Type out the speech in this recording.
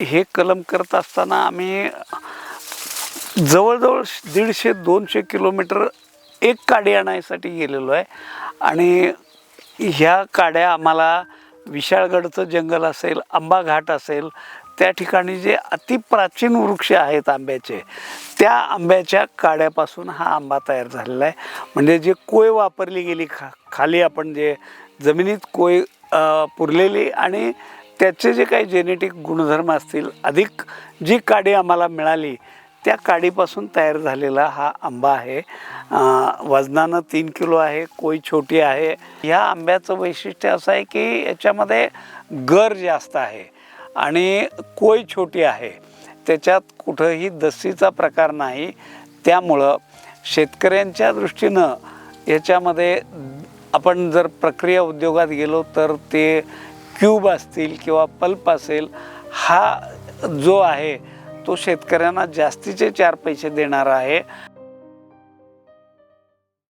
हे कलम करत असताना आम्ही जवळजवळ दीडशे दोनशे किलोमीटर एक काडी आणायसाठी गेलेलो आहे. आणि ह्या काड्या आम्हाला विशाळगडचं जंगल असेल आंबा घाट असेल त्या ठिकाणी जे अतिप्राचीन वृक्ष आहेत आंब्याचे त्या आंब्याच्या काड्यापासून हा आंबा तयार झालेला आहे. म्हणजे जे कोय वापरली गेली खा खाली आपण जे जमिनीत कोय पुरलेली आणि त्याचे जे काही जेनेटिक गुणधर्म असतील अधिक जी काडी आम्हाला मिळाली त्या काडीपासून तयार झालेला हा आंबा आहे. वजनानं तीन किलो आहे कोई छोटी आहे. ह्या आंब्याचं वैशिष्ट्य असं आहे की याच्यामध्ये गर जास्त आहे आणि कोय छोटी आहे. त्याच्यात कुठंही दस्तीचा प्रकार नाही. त्यामुळं शेतकऱ्यांच्या दृष्टीनं याच्यामध्ये आपण जर प्रक्रिया उद्योगात गेलो तर ते क्यूब असतील किंवा पल्प असेल हा जो आहे तो शेतकऱ्यांना जास्तीचे चार पैसे देणारा आहे.